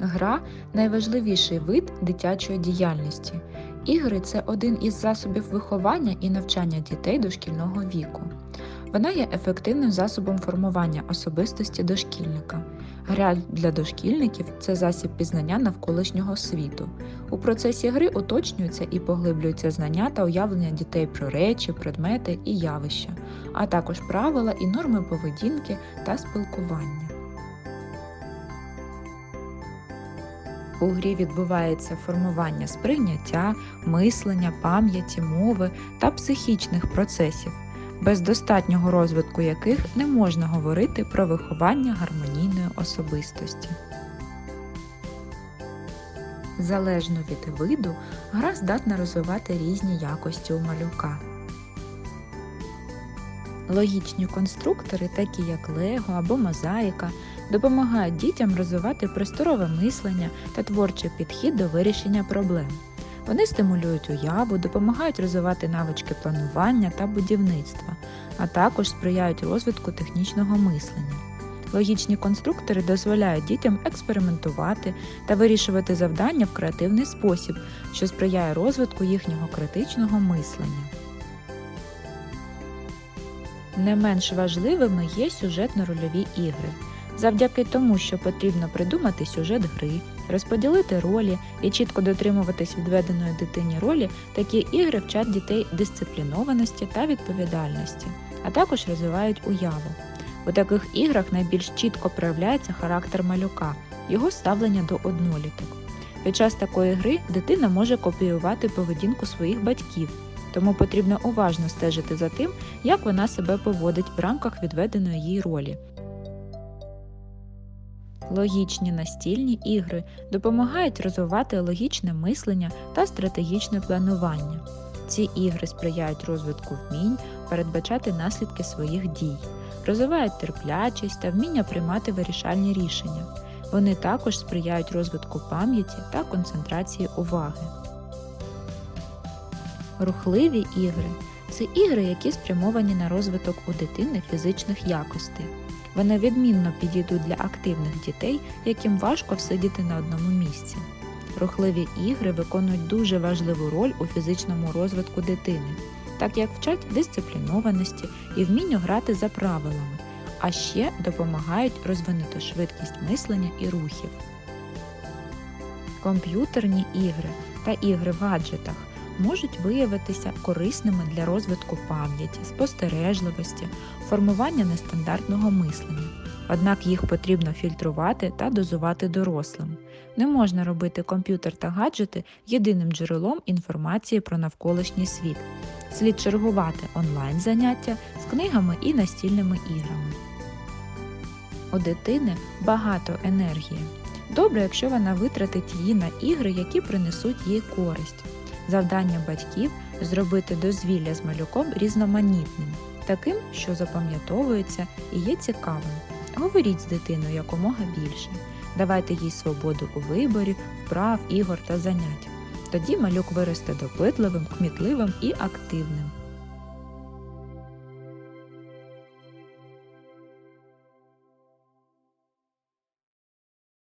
Гра найважливіший вид дитячої діяльності. Ігри це один із засобів виховання і навчання дітей дошкільного віку. Вона є ефективним засобом формування особистості дошкільника. Гра для дошкільників це засіб пізнання навколишнього світу. У процесі гри уточнюються і поглиблюються знання та уявлення дітей про речі, предмети і явища, а також правила і норми поведінки та спілкування. У грі відбувається формування сприйняття, мислення, пам'яті, мови та психічних процесів, без достатнього розвитку яких не можна говорити про виховання гармонійної особистості. Залежно від виду, гра здатна розвивати різні якості у малюка. Логічні конструктори, такі як Лего або мозаїка, допомагають дітям розвивати просторове мислення та творчий підхід до вирішення проблем. Вони стимулюють уяву, допомагають розвивати навички планування та будівництва, а також сприяють розвитку технічного мислення. Логічні конструктори дозволяють дітям експериментувати та вирішувати завдання в креативний спосіб, що сприяє розвитку їхнього критичного мислення. Не менш важливими є сюжетно-рольові ігри. Завдяки тому, що потрібно придумати сюжет гри, розподілити ролі і чітко дотримуватись відведеної дитині ролі, такі ігри вчать дітей дисциплінованості та відповідальності, а також розвивають уяву. У таких іграх найбільш чітко проявляється характер малюка, його ставлення до одноліток. Під час такої гри дитина може копіювати поведінку своїх батьків, тому потрібно уважно стежити за тим, як вона себе поводить в рамках відведеної їй ролі. Логічні настільні ігри допомагають розвивати логічне мислення та стратегічне планування. Ці ігри сприяють розвитку вмінь передбачати наслідки своїх дій, розвивають терплячість та вміння приймати вирішальні рішення. Вони також сприяють розвитку пам'яті та концентрації уваги. Рухливі ігри це ігри, які спрямовані на розвиток у дитини фізичних якостей. Вони відмінно підійдуть для активних дітей, яким важко всидіти на одному місці. Рухливі ігри виконують дуже важливу роль у фізичному розвитку дитини, так як вчать дисциплінованості і вмінню грати за правилами, а ще допомагають розвинути швидкість мислення і рухів. Комп'ютерні ігри та ігри в гаджетах можуть виявитися корисними для розвитку пам'яті, спостережливості, формування нестандартного мислення. Однак їх потрібно фільтрувати та дозувати дорослим. Не можна робити комп'ютер та гаджети єдиним джерелом інформації про навколишній світ. Слід чергувати онлайн заняття з книгами і настільними іграми. У дитини багато енергії. Добре, якщо вона витратить її на ігри, які принесуть їй користь. Завдання батьків зробити дозвілля з малюком різноманітним, таким, що запам'ятовується і є цікавим. Говоріть з дитиною якомога більше. Давайте їй свободу у виборі, вправ, ігор та занять. Тоді малюк виросте допитливим, кмітливим і активним.